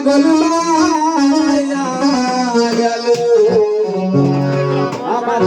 পাগল আমার